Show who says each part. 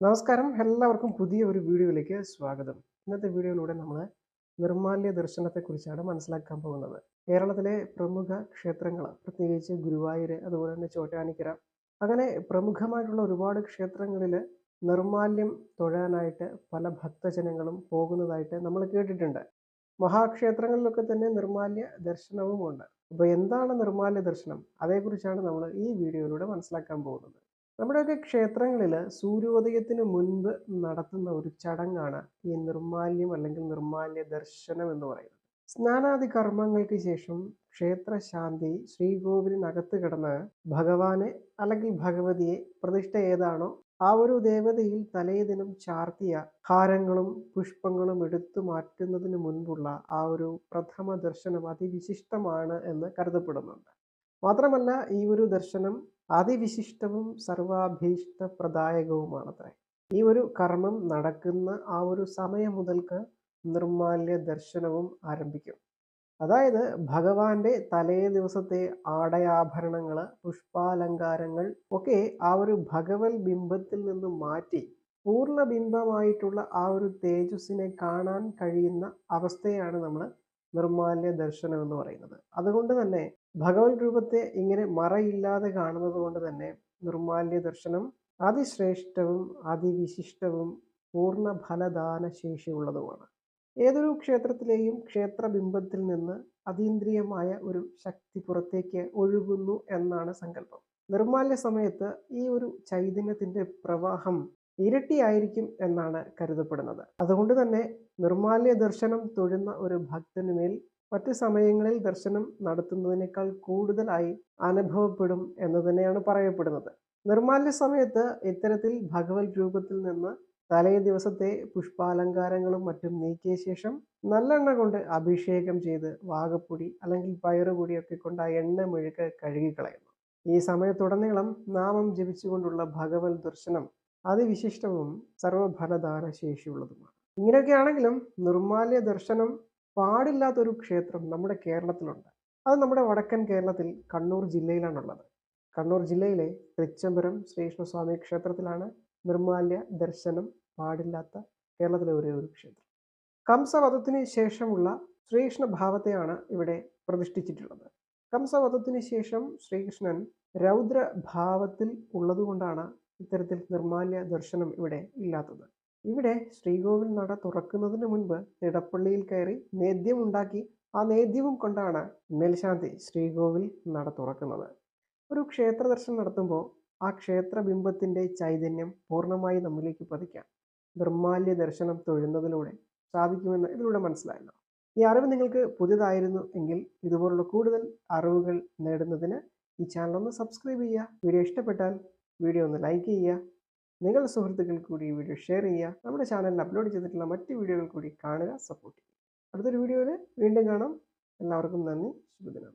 Speaker 1: നമസ്കാരം. എല്ലാവർക്കും പുതിയ ഒരു വീഡിയോയിലേക്ക് സ്വാഗതം. ഇന്നത്തെ വീഡിയോയിലൂടെ നമ്മൾ നിർമാല്യ ദർശനത്തെക്കുറിച്ചാണ് മനസ്സിലാക്കാൻ പോകുന്നത്. കേരളത്തിലെ പ്രമുഖ ക്ഷേത്രങ്ങൾ പ്രത്യേകിച്ച് ഗുരുവായൂർ അതുപോലെ തന്നെ ചോറ്റാനിക്കര അങ്ങനെ പ്രമുഖമായിട്ടുള്ള ഒരുപാട് ക്ഷേത്രങ്ങളിൽ നിർമാല്യം തൊഴാനായിട്ട് പല ഭക്തജനങ്ങളും പോകുന്നതായിട്ട് നമ്മൾ കേട്ടിട്ടുണ്ട്. മഹാക്ഷേത്രങ്ങളിലൊക്കെ തന്നെ നിർമാല്യ ദർശനവുമുണ്ട്. അപ്പോൾ എന്താണ് നിർമാല്യ ദർശനം? അതേക്കുറിച്ചാണ് നമ്മൾ ഈ വീഡിയോയിലൂടെ മനസ്സിലാക്കാൻ പോകുന്നത്. നമ്മുടെയൊക്കെ ക്ഷേത്രങ്ങളിൽ സൂര്യോദയത്തിന് മുൻപ് നടത്തുന്ന ഒരു ചടങ്ങാണ് ഈ നിർമാല്യം അല്ലെങ്കിൽ നിർമാല്യ ദർശനം എന്ന് പറയുന്നത്. സ്നാനാദി കർമ്മങ്ങൾക്ക് ശേഷം ക്ഷേത്രശാന്തി ശ്രീകോവിലിനകത്ത് കിടന്ന് ഭഗവാനെ അല്ലെങ്കിൽ ഭഗവതിയെ പ്രതിഷ്ഠ ഏതാണോ ആ ഒരു ദേവതയിൽ തലേദിനം ചാർത്തിയ ഹാരങ്ങളും പുഷ്പങ്ങളും എടുത്തു മാറ്റുന്നതിന് മുൻപുള്ള ആ ഒരു പ്രഥമ ദർശനം അതിവിശിഷ്ടമാണ് എന്ന് കരുതപ്പെടുന്നുണ്ട്. മാത്രമല്ല ഈ ഒരു ദർശനം അതിവിശിഷ്ടവും സർവാഭീഷ്ടപ്രദായകവുമാണത്രേ. ഈ ഒരു കർമ്മം നടക്കുന്ന ആ ഒരു സമയം മുതൽക്ക് നിർമാല്യ ദർശനവും ആരംഭിക്കും. അതായത് ഭഗവാന്റെ തലേ ദിവസത്തെ ആടയാഭരണങ്ങൾ പുഷ്പാലങ്കാരങ്ങൾ ഒക്കെ ആ ഒരു ഭഗവൽ ബിംബത്തിൽ നിന്ന് മാറ്റി പൂർണ ബിംബമായിട്ടുള്ള ആ ഒരു തേജസ്സിനെ കാണാൻ കഴിയുന്ന അവസ്ഥയാണ് നമ്മൾ നിർമാല്യ ദർശനം എന്ന് പറയുന്നത്. അതുകൊണ്ട് തന്നെ ഭഗവത് രൂപത്തെ ഇങ്ങനെ മറയില്ലാതെ കാണുന്നത് കൊണ്ട് തന്നെ നിർമാല്യ ദർശനം അതിശ്രേഷ്ഠവും അതിവിശിഷ്ടവും പൂർണ ഫലദാന ശേഷിയുള്ളതുമാണ് ഏതൊരു ക്ഷേത്രത്തിലെയും ക്ഷേത്രബിംബത്തിൽ നിന്ന് അതീന്ദ്രിയമായ ഒരു ശക്തി പുറത്തേക്ക് ഒഴുകുന്നു എന്നാണ് സങ്കല്പം. നിർമാല്യ സമയത്ത് ഈ ഒരു ചൈതന്യത്തിന്റെ പ്രവാഹം ഇരട്ടിയായിരിക്കും എന്നാണ് കരുതപ്പെടുന്നത്. അതുകൊണ്ട് തന്നെ നിർമാല്യ ദർശനം തൊഴുന്ന ഒരു ഭക്തനുമേൽ മറ്റ് സമയങ്ങളിൽ ദർശനം നടത്തുന്നതിനേക്കാൾ കൂടുതലായി അനുഭവപ്പെടും എന്ന് തന്നെയാണ് പറയപ്പെടുന്നത്. നിർമാല്യ സമയത്ത് ഇത്തരത്തിൽ ഭഗവത് രൂപത്തിൽ നിന്ന് തലേ ദിവസത്തെ പുഷ്പാലങ്കാരങ്ങളും മറ്റും നീക്കിയ ശേഷം നല്ലെണ്ണ കൊണ്ട് അഭിഷേകം ചെയ്ത് വാഗപ്പൊടി അല്ലെങ്കിൽ പയറുപൊടിയൊക്കെ കൊണ്ട് ആ എണ്ണ മെഴുക്ക് കഴുകിക്കളയുന്നു. ഈ സമയത്തുടനീളം നാമം ജപിച്ചുകൊണ്ടുള്ള ഭഗവത് ദർശനം അതിവിശിഷ്ടവും സർവഫലദാന ശേഷിയുള്ളതുമാണ് ഇങ്ങനെയൊക്കെയാണെങ്കിലും നിർമാല്യ ദർശനം പാടില്ലാത്തൊരു ക്ഷേത്രം നമ്മുടെ കേരളത്തിലുണ്ട്. അത് നമ്മുടെ വടക്കൻ കേരളത്തിൽ കണ്ണൂർ ജില്ലയിലാണുള്ളത്. കണ്ണൂർ ജില്ലയിലെ തൃച്ചംബരം ശ്രീകൃഷ്ണസ്വാമി ക്ഷേത്രത്തിലാണ് നിർമാല്യ ദർശനം പാടില്ലാത്ത കേരളത്തിലെ ഒരേ ഒരു ക്ഷേത്രം. കംസവധത്തിന് ശേഷമുള്ള ശ്രീകൃഷ്ണ ഭാവത്തെയാണ് ഇവിടെ പ്രതിഷ്ഠിച്ചിട്ടുള്ളത്. കംസവധത്തിന് ശേഷം ശ്രീകൃഷ്ണൻ രൗദ്രഭാവത്തിൽ ഉള്ളതുകൊണ്ടാണ് ഇത്തരത്തിൽ നിർമാല്യ ദർശനം ഇവിടെ ഇല്ലാത്തത്. ഇവിടെ ശ്രീകോവിൽ നട തുറക്കുന്നതിന് മുൻപ് നിടപ്പള്ളിയിൽ കയറി നേദ്യം ഉണ്ടാക്കി ആ നേദ്യവും കൊണ്ടാണ് മേൽശാന്തി ശ്രീകോവിൽ നട തുറക്കുന്നത്. ഒരു ക്ഷേത്ര ദർശനം നടത്തുമ്പോൾ ആ ക്ഷേത്ര ബിംബത്തിന്റെ ചൈതന്യം പൂർണമായി നമ്മിലേക്ക് പതിക്കാം. നിർമാല്യ ദർശനം തൊഴുന്നതിലൂടെ സാധിക്കുമെന്ന് ഇതിലൂടെ മനസ്സിലായല്ലോ. ഈ അറിവ് നിങ്ങൾക്ക് പുതിയതായിരുന്നു എങ്കിൽ ഇതുപോലുള്ള കൂടുതൽ അറിവുകൾ നേടുന്നതിന് ഈ ചാനൽ ഒന്ന് സബ്സ്ക്രൈബ് ചെയ്യുക. വീഡിയോ ഇഷ്ടപ്പെട്ടാൽ വീഡിയോ ഒന്ന് ലൈക്ക് ചെയ്യുക. നിങ്ങളുടെ സുഹൃത്തുക്കൾ കൂടി ഈ വീഡിയോ ഷെയർ ചെയ്യുക. നമ്മുടെ ചാനലിൽ അപ്ലോഡ് ചെയ്തിട്ടുള്ള മറ്റ് വീഡിയോകൾ കൂടി കാണുക സപ്പോർട്ട് ചെയ്യുക. അടുത്തൊരു വീഡിയോയിൽ വീണ്ടും കാണാം. എല്ലാവർക്കും നന്ദി. ശുഭദിനം.